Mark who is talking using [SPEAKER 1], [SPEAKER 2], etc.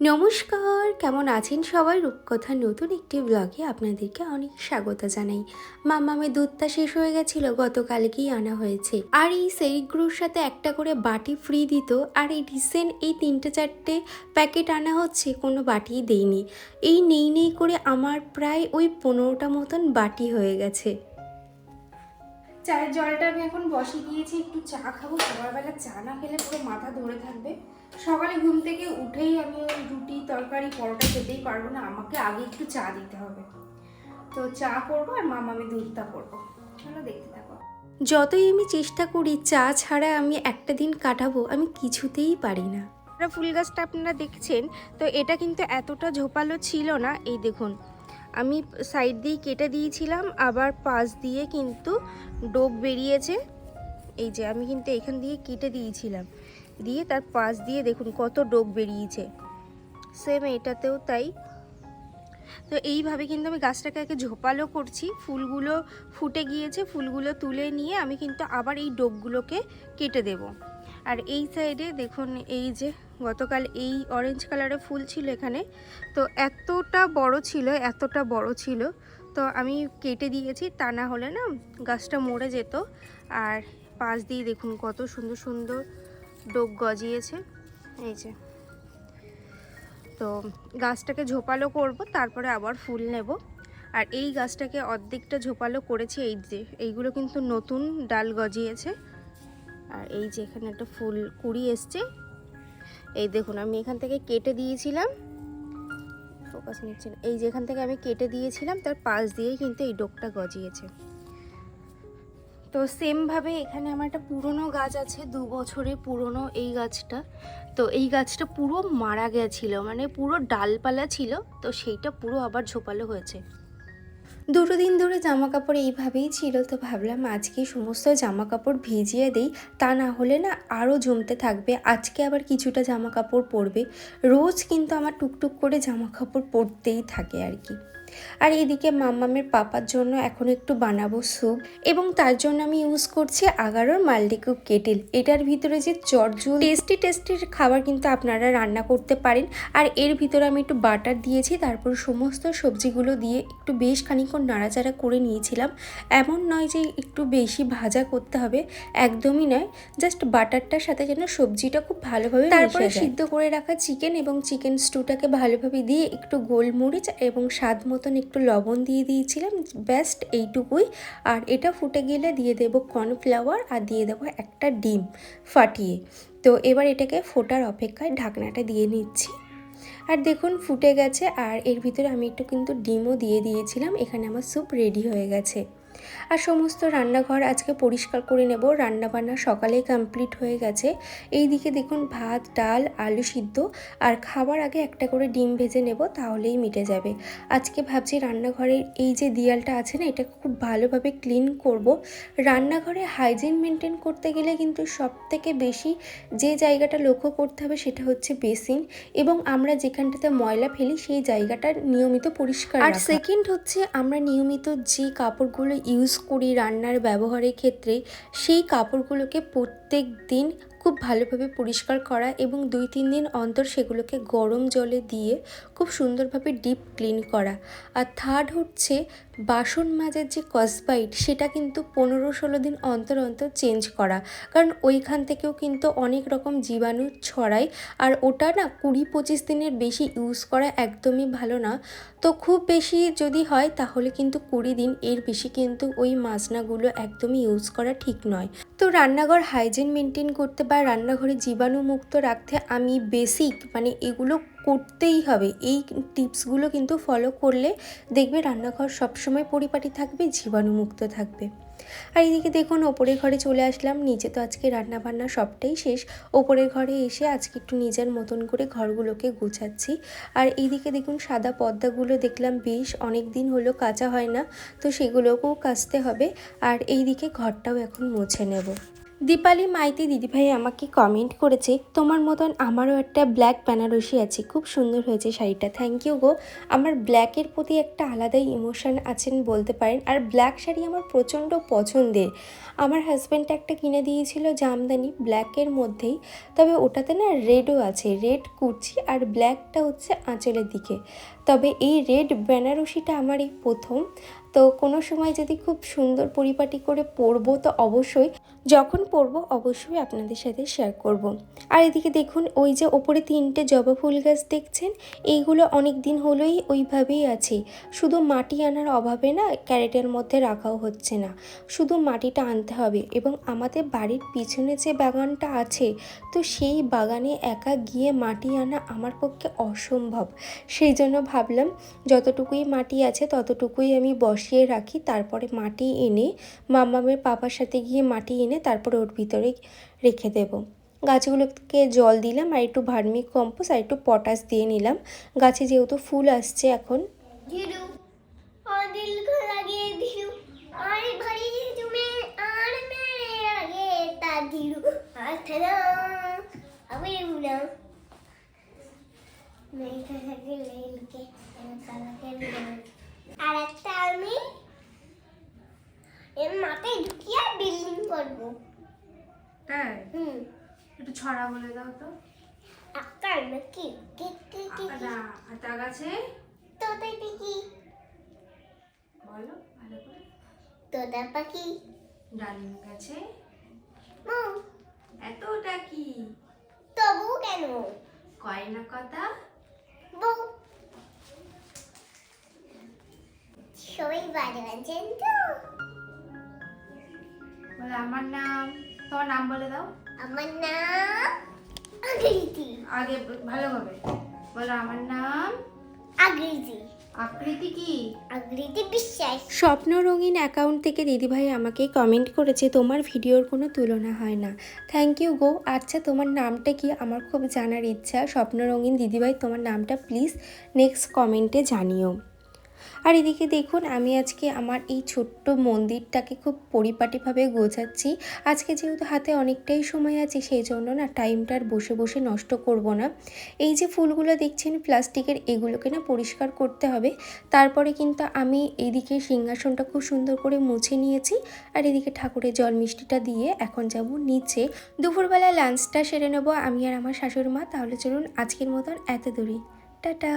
[SPEAKER 1] নমস্কার, কেমন আছেন সবাই? রূপকথা নতুন একটি ব্লগে আপনাদেরকে অনেক স্বাগত জানাই। মামামে দুধটা শেষ হয়ে গেছিল, গতকালকেই আনা হয়েছে। আর এই সেরিগুলোর সাথে একটা করে বাটি ফ্রি দিত, আর এই রিসেন্ট এই তিনটে চারটে প্যাকেট আনা হচ্ছে, কোনো বাটিই দেয়নি এই নেই নেই করে আমার প্রায় ওই পনেরোটা মতন বাটি হয়ে গেছে। চায়ের জলটা আমি এখন বসে দিয়েছি, একটু চা খাব। সকালবেলা চা না খেলে পুরো মাথা ধরে থাকবে। সকালে ঘুম থেকে উঠেই আমি ওই রুটি তরকারি পরোটা খেতেই পারব না। আমাকে আগে একটু চা দিতে হবে। তো চা করব আর মামা আমি দুধটা করব। চলো দেখতে থাকো। যতই আমি চেষ্টা করি চা ছাড়া আমি একটা দিন কাটাবো আমি কিছুতেই পারি না। ফুল গাছটা আপনারা দেখছেন তো এটা কিন্তু এতটা ঝোপালো ছিল না। এই দেখুন আমি সাইড দিয়ে কেটে দিয়েছিলাম আবার পাশ দিয়ে কিন্তু ডোব বেরিয়েছে। এই যে আমি কিন্তু এখান দিয়ে কেটে দিয়েছিলাম। দিয়ে তার পাশ দিয়ে দেখুন কত ডোক বেরিয়েছে। সেম এটাতেও তাই। তো এইভাবে কিন্তু আমি গাছটাকে আগে ঝোপালো করছি। ফুলগুলো ফুটে গিয়েছে, ফুলগুলো তুলে নিয়ে আমি কিন্তু আবার এই ডোকগুলোকে কেটে দেব। আর এই সাইডে দেখুন এই যে গতকাল এই অরেঞ্জ কালারের ফুল ছিল এখানে। তো এতটা বড় ছিল, এতটা বড় ছিল। তো আমি কেটে দিয়েছি, তা না হলে না গাছটা মরে যেত। আর পাশ দিয়ে দেখুন কত সুন্দর সুন্দর ডোক গজিয়েছে। এই যে। তো গাছটাকে ঝোপালো করব, তারপরে আবার ফুল নেব। আর এই গাছটাকে অর্ধেকটা ঝোপালো করেছি, এই যে, এইগুলো কিন্তু নতুন ডাল গজিয়েছে। আর এই যে এখানে একটা ফুল কুড়ি এসছে। এই দেখুন, আমি এখান থেকে কেটে দিয়েছিলাম। ফোকাস নিচ্ছে না। এই যেখান থেকে আমি কেটে দিয়েছিলাম, তার পাশ দিয়েই কিন্তু এই ডোকটা গজিয়েছে। তো সেমভাবে এখানে আমার একটা পুরনো গাছ আছে, দু বছরের পুরনো এই গাছটা। তো এই গাছটা পুরো মারা গেছিল মানে পুরো ডালপালা ছিল, তো সেইটা পুরো আবার ঝোপালো হয়েছে। দুটো দিন ধরে জামা কাপড় এইভাবেই ছিল, তো ভাবলাম আজকে সমস্ত জামা কাপড় ভিজিয়ে দিই, তা না হলে না আরও জমতে থাকবে, আজকে আবার কিছুটা জামা কাপড় পরবে। রোজ কিন্তু আমার টুকটুক করে জামা কাপড় পরতেই থাকে আর কি। আর এদিকে মাম্মামের পাপার জন্য এখন একটু বানাবো স্যুপ এবং তার জন্য আমি ইউজ করছি আগারোর মাল্টিকুক কেটেল। এটার ভিতরে যে চটজুল টেস্টি টেস্টির খাবার কিন্তু আপনারা রান্না করতে পারেন। আর এর ভিতরে আমি একটু বাটার দিয়েছি তারপর সমস্ত সবজিগুলো দিয়ে একটু বেশ খানিক্ষণ নাড়াচাড়া করে নিয়েছিলাম। এমন নয় যে একটু বেশি ভাজা করতে হবে একদমই নয়। জাস্ট বাটারটার সাথে যেন সবজিটা খুব ভালোভাবে তারপরে সিদ্ধ করে রাখা চিকেন এবং চিকেন স্টুটাকে ভালোভাবে দিয়ে একটু গোলমরিচ এবং স্বাদ মতন একটু লবণ দিয়ে দিয়েছিলাম বেস্ট এইটুকুই। আর এটা ফুটে গেলে দিয়ে দেব কর্নফ্লাওয়ার আর দিয়ে দেবো একটা ডিম ফাটিয়ে। তো এবার এটাকে ফোটার অপেক্ষায় ঢাকনাটা দিয়ে নিচ্ছি। আর দেখুন ফুটে গেছে, আর এর ভিতরে আমি একটু কিন্তু ডিমও দিয়ে দিয়েছিলাম, এখানে আমার স্যুপ রেডি হয়ে গেছে। আর সমস্ত রান্নাঘর আজকে পরিষ্কার করে নেব। রান্নাবান্না সকালেই কমপ্লিট হয়ে গেছে। এই দিকে দেখুন ভাত ডাল আলু সিদ্ধ আর খাবার আগে একটা করে ডিম ভেজে নেব তাহলেই মিটে যাবে। আজকে ভাবছি রান্নাঘরের এই যে দিয়ালটা আছে না এটা খুব ভালোভাবে ক্লিন করব। রান্নাঘরে হাইজিন মেনটেন করতে গেলে কিন্তু সব থেকে বেশি যে জায়গাটা লক্ষ্য করতে হবে সেটা হচ্ছে বেসিন এবং আমরা যেখানটাতে ময়লা ফেলি সেই জায়গাটা নিয়মিত পরিষ্কার আর সেকেন্ড হচ্ছে আমরা নিয়মিত যে কাপড়গুলো ইউজ করি রান্নার ব্যবহারের ক্ষেত্রে সেই কাপড়গুলোকে প্রত্যেক দিন খুব ভালোভাবে পরিষ্কার করা এবং দুই, তিন দিন অন্তর সেগুলোকে গরম জলে দিয়ে খুব সুন্দরভাবে ডিপ ক্লিন করা। আর থার্ড হচ্ছে বাসন মাজার যে কসবাইট সেটা কিন্তু পনেরো, ষোলো দিন অন্তর অন্তর চেঞ্জ করা। কারণ ওইখান থেকেও কিন্তু অনেক রকম জীবাণু ছড়ায় আর ওটা না কুড়ি, পঁচিশ দিনের বেশি ইউজ করা একদমই ভালো না। তো খুব বেশি যদি হয় তাহলে কিন্তু কুড়ি দিন, এর বেশি কিন্তু ওই মাজনাগুলো একদমই ইউজ করা ঠিক নয়। তো রান্নাঘর হাইজিন মেনটেন করতে বা রান্নাঘরে জীবাণুমুক্ত রাখতে আমি বেসিক মানে এগুলো করতেই হবে। এই টিপসগুলো কিন্তু ফলো করলে দেখবে রান্নাঘর সবসময় পরিপাটি থাকবে, জীবাণুমুক্ত থাকবে। আর এদিকে দেখুন, ওপরের ঘরে চলে আসলাম। নিচে তো আজকে রান্না বান্না সবটাই শেষ। ওপরের ঘরে এসে আজকে একটু নিজের মতন করে ঘরগুলোকে গুছাচ্ছি। আর এইদিকে দেখুন, সাদা পর্দাগুলো দেখলাম বেশ অনেক দিন হলো কাঁচা হয় না, তো সেগুলোকেও কাচতে হবে। আর এইদিকে ঘরটাও এখন মুছে নেব। দীপালি মাইতি দিদিভাই আমাকে কমেন্ট করেছে, তোমার মতন আমারও একটা ব্ল্যাক বেনারসি আছে, খুব সুন্দর হয়েছে শাড়িটা থ্যাংক ইউ গো। আমার ব্ল্যাকের প্রতি একটা আলাদাই ইমোশন আছেন বলতে পারেন, আর ব্ল্যাক শাড়ি আমার প্রচণ্ড পছন্দের। আমার হাজব্যান্ড একটা কিনে দিয়েছিল জামদানি ব্ল্যাকের মধ্যেই, তবে ওটাতে না রেডও আছে রেড কুচি আর ব্ল্যাকটা হচ্ছে আঁচলের দিকে। তবে এই রেড বেনারসিটা আমার এই প্রথম তো কোনো সময় যদি খুব সুন্দর পরিপাটি করে পরবো তো অবশ্যই, যখন পরবো অবশ্যই আপনাদের সাথে শেয়ার করব। আর এদিকে দেখুন, ওই যে ওপরে তিনটে জবা ফুল গাছ দেখছেন, এইগুলো অনেক দিন হলোই ওইভাবেই আছে। শুধু মাটি আনার অভাবে না, ক্যারেটের মধ্যে রাখাও হচ্ছে না। শুধু মাটিটা আনতে হবে এবং আমাদের বাড়ির পিছনে যে বাগানটা আছে, তো সেই বাগানে একা গিয়ে মাটি আনা আমার পক্ষে অসম্ভব। সেই জন্য ভাবলাম, যতটুকুই মাটি আছে ততটুকুই আমি বসিয়ে রাখি, তারপরে মাটি এনে মামামের পাপার সাথে গিয়ে মাটি এনে তারপরে ওর ভিতরে রেখে দেবো। গাছগুলোকে জল দিলাম আর একটু ভার্মি কম্পোস্ট আর একটু পটাশ দিয়ে নিলাম। গাছে যেহেতু ফুল আসছে এখন।
[SPEAKER 2] আর এর মাথায় ঢুকিয়ে বিল্ডিং করব।
[SPEAKER 3] তাই
[SPEAKER 2] হুম।
[SPEAKER 3] একটু ছড়া বলে দাও তো।
[SPEAKER 2] আকার নাকি কি? কি কি
[SPEAKER 3] আতা গাছে?
[SPEAKER 2] তোতা পাখি।
[SPEAKER 3] বলো ভালো করে।
[SPEAKER 2] তোতা পাখি।
[SPEAKER 3] ডালিম গাছে?
[SPEAKER 2] মৌ।
[SPEAKER 3] এতটা কি?
[SPEAKER 2] তবু কেন?
[SPEAKER 3] কয় না কথা?
[SPEAKER 2] বউ। সবাই ভালো আছেন তো।
[SPEAKER 3] আমার নাম তোমার নাম বলে দাও।
[SPEAKER 2] আমার নাম আকৃতি।
[SPEAKER 3] আগে ভালোভাবে বলো আমার নাম
[SPEAKER 2] আকৃতি।
[SPEAKER 3] আকৃতি কি?
[SPEAKER 2] আকৃতি বিশ্বাস।
[SPEAKER 1] স্বপ্ন রঙিন অ্যাকাউন্ট থেকে দিদিভাই আমাকে কমেন্ট করেছে তোমার ভিডিওর কোনো তুলনা হয় না। থ্যাংক ইউ গো। আচ্ছা তোমার নামটা কি? আমার খুব জানার ইচ্ছা। স্বপ্ন রঙিন দিদিভাই তোমার নামটা প্লিজ নেক্সট কমেন্টে জানিও। আর এদিকে দেখুন, আমি আজকে আমার এই ছোট্ট মন্দিরটাকে খুব পরিপাটিভাবে গোছাচ্ছি। আজকে যেহেতু হাতে অনেকটাই সময় আছে সেই জন্য না টাইমটা আর বসে বসে নষ্ট করব না। এই যে ফুলগুলো দেখছেন, প্লাস্টিকের, এগুলোকে না পরিষ্কার করতে হবে। তারপরে কিন্তু আমি এদিকে সিংহাসনটা খুব সুন্দর করে মুছে নিয়েছি আর এদিকে ঠাকুরের জল মিষ্টিটা দিয়ে এখন যাব নিচে। দুপুরবেলা লাঞ্চটা সেরে নেব আমি আর আমার শাশুড়ি মা, তাহলে চলুন আজকের মতন এত দূরই টাটা!